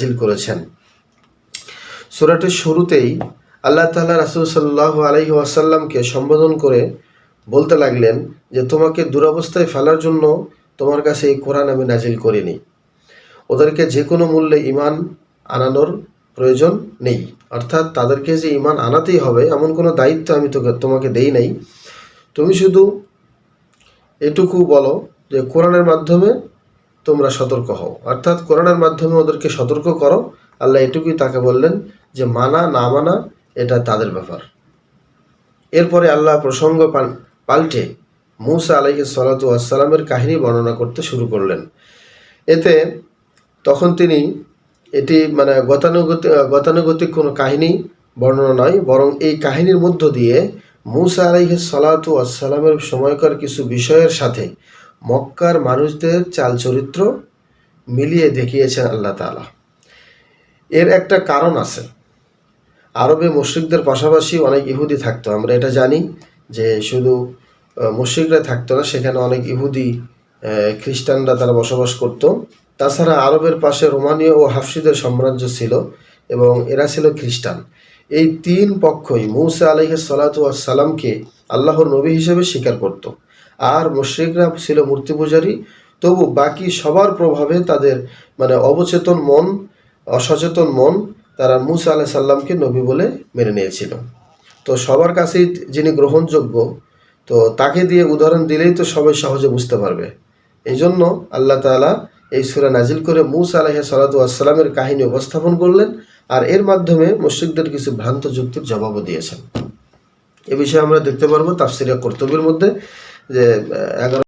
নাজিল করেছেন। সুরাটির শুরুতেই আল্লাহ তাআলা রাসূল সাল্লাল্লাহু আলাইহি ওয়াসাল্লামকে সম্বোধন করে বলতে লাগলেন যে, তোমাকে দুরবস্থায় ফেলার জন্য তোমার কাছে এই কোরআন আমি নাজিল করিনি। ওদেরকে যে কোনো মূল্যে ইমান আনানোর প্রয়োজন নেই। অর্থাৎ তাদেরকে যে ইমান আনাতেই হবে, এমন কোনো দায়িত্ব আমি তোকে তোমাকে দেই নাই। তুমি শুধু এটুকু বলো যে, কোরআনের মাধ্যমে তোমরা সতর্ক হও। অর্থাৎ কোরআনের মাধ্যমে ওদেরকে সতর্ক করো। আল্লাহ এটুকুই তাকে বললেন যে, মানা, না মানা, এটা তাদের ব্যাপার। এরপরে আল্লাহ প্রসঙ্গ পাল্টে মুসা আলাইহি সালাতু আসসালামের কাহিনী বর্ণনা করতে শুরু করলেন। এতে তখন তিনি এটি মানে গতানুগতিক গতানুগতিক কোনো কাহিনী বর্ণনা নয়, বরং এই কাহিনীর মধ্য দিয়ে মুসা আলাইহি সালাতু আসসালামের সময়কার কিছু বিষয়ের সাথে মক্কার মানুষদের চাল চরিত্র মিলিয়ে দেখিয়েছেন আল্লাহ তাআলা। এর একটা কারণ আছে। আরবে মুশ্রিকদের পাশাপাশি অনেক ইহুদি থাকতো। আমরা এটা জানি যে শুধু মুশ্রিকরা থাকতো না, সেখানে অনেক ইহুদি খ্রিস্টানরা তারা বসবাস করত। তাছাড়া আরবের পাশে রোমানীয় ও হাফসিদের সাম্রাজ্য ছিল এবং এরা ছিল খ্রিস্টান। এই তিন পক্ষই মৌসা আলহ সালাতামকে আল্লাহর নবী হিসেবে স্বীকার করত। আর মুশ্রিকরা ছিল মূর্তি পূজারী, তবু বাকি সবার প্রভাবে তাদের মানে অবচেতন মন, অসচেতন মন তারা মুসা আলাহ সাল্লামকে নবী বলে মেনে নিয়েছিল। তো সবার কাছেই যিনি গ্রহণযোগ্য, তো তাকে দিয়ে উদাহরণ দিলেই তো সবাই সহজে বুঝতে পারবে। এই জন্য আল্লাহ তাআলা এই সুরা নাজিল করে মুসা আলাহ সালাতু আসসালামের কাহিনী উপস্থাপন করলেন। আর এর মাধ্যমে মুশ্রিকদের কিছু ভ্রান্ত যুক্তির জবাবও দিয়েছেন। এ বিষয়ে আমরা দেখতে পারব তাফসিরিয়া কর্তব্যের মধ্যে যে, এগারো